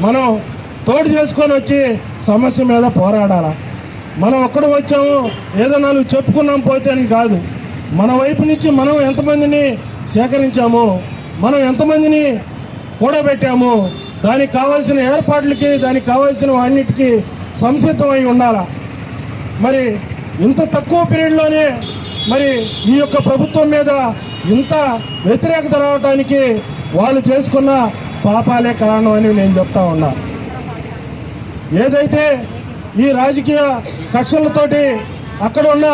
మనం తోడు చేసుకొని వచ్చి సమస్య మీద పోరాడాల? మనం ఒక్కడ వచ్చాము ఏదో నాలుగు చెప్పుకున్నాం పోతే అని కాదు. మన వైపు నుంచి మనం ఎంతమందిని సేకరించాము మనం ఎంతమందిని కూడబెట్టాము దానికి కావాల్సిన ఏర్పాట్లకి దానికి కావాల్సిన అన్నిటికీ సంసిద్ధమై ఉండాలా? మరి ఇంత తక్కువ పీరియడ్లోనే మరి ఈ యొక్క ప్రభుత్వం మీద ఇంత వ్యతిరేకత రావడానికి వాళ్ళు చేసుకున్న పాపాలే కారణం అని నేను చెప్తా ఉన్నా. ఏదైతే ఈ రాజకీయ కక్షలతోటి అక్కడ ఉన్న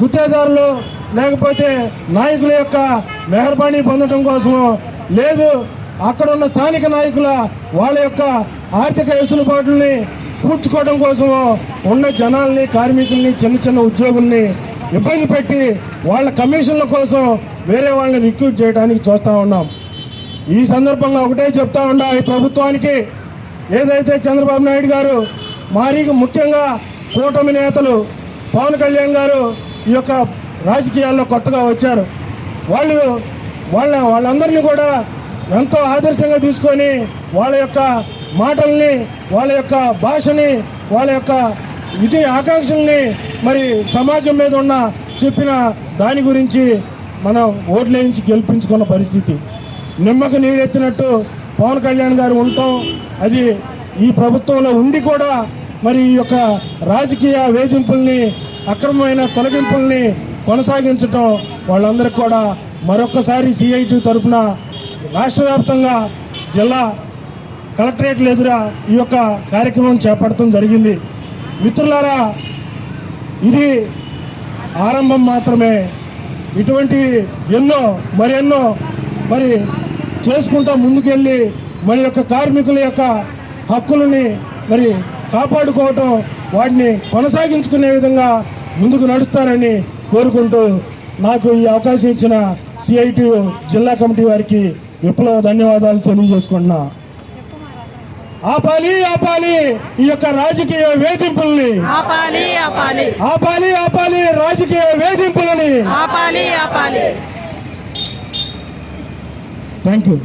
గుత్తేదారులు లేకపోతే నాయకుల యొక్క మెహర్బానీ పొందడం కోసమో లేదు అక్కడ ఉన్న స్థానిక నాయకుల వాళ్ళ యొక్క ఆర్థిక వెసులుబాటుల్ని పూడ్చుకోవడం కోసమో ఉన్న జనాల్ని కార్మికుల్ని చిన్న చిన్న ఉద్యోగుల్ని ఇబ్బంది పెట్టి వాళ్ళ కమిషన్ల కోసం వేరే వాళ్ళని రిక్రూట్ చేయడానికి చూస్తూ ఉన్నాం. ఈ సందర్భంగా ఒకటే చెప్తా ఉండా ఈ ప్రభుత్వానికి. ఏదైతే చంద్రబాబు నాయుడు గారు మారీ ముఖ్యంగా కూటమి నేతలు పవన్ కళ్యాణ్ గారు ఈ యొక్క రాజకీయాల్లో కొత్తగా వచ్చారు. వాళ్ళు వాళ్ళ వాళ్ళందరినీ కూడా ఎంతో ఆదర్శంగా తీసుకొని వాళ్ళ యొక్క మాటల్ని వాళ్ళ యొక్క భాషని వాళ్ళ యొక్క ఇది ఆకాంక్షల్ని మరి సమాజం మీద ఉన్న చెప్పిన దాని గురించి మనం ఓట్లేయించి గెలిపించుకున్న పరిస్థితి. నిమ్మకు నీరెత్తినట్టు పవన్ కళ్యాణ్ గారు ఉండటం అది ఈ ప్రభుత్వంలో ఉండి కూడా మరి ఈ యొక్క రాజకీయ వేధింపుల్ని అక్రమమైన తొలగింపుల్ని కొనసాగించటం వాళ్ళందరికీ కూడా మరొకసారి సిఐటి తరఫున రాష్ట్ర వ్యాప్తంగా జిల్లా కలెక్టరేట్ల ఎదుర ఈ యొక్క కార్యక్రమం చేపట్టడం జరిగింది. మిత్రులారా ఇది ఆరంభం మాత్రమే. ఇటువంటి ఎన్నో మరెన్నో మరి చేసుకుంటా ముందుకెళ్ళి మన యొక్క కార్మికుల యొక్క హక్కులని మరి కాపాడుకోవటం వాటిని కొనసాగించుకునే విధంగా ముందుకు నడుస్తారని కోరుకుంటూ నాకు ఈ అవకాశం ఇచ్చిన సిఐటి జిల్లా కమిటీ వారికి విప్లవ ధన్యవాదాలు తెలియజేసుకుంటున్నా. ఆపాలి ఆపాలి ఈ యొక్క రాజకీయ వేధింపుల్ని. ఆపాలి ఆపాలి. ఆపాలి ఆపాలి రాజకీయ వేధింపులని. ఆపాలి ఆపాలి. Thank you.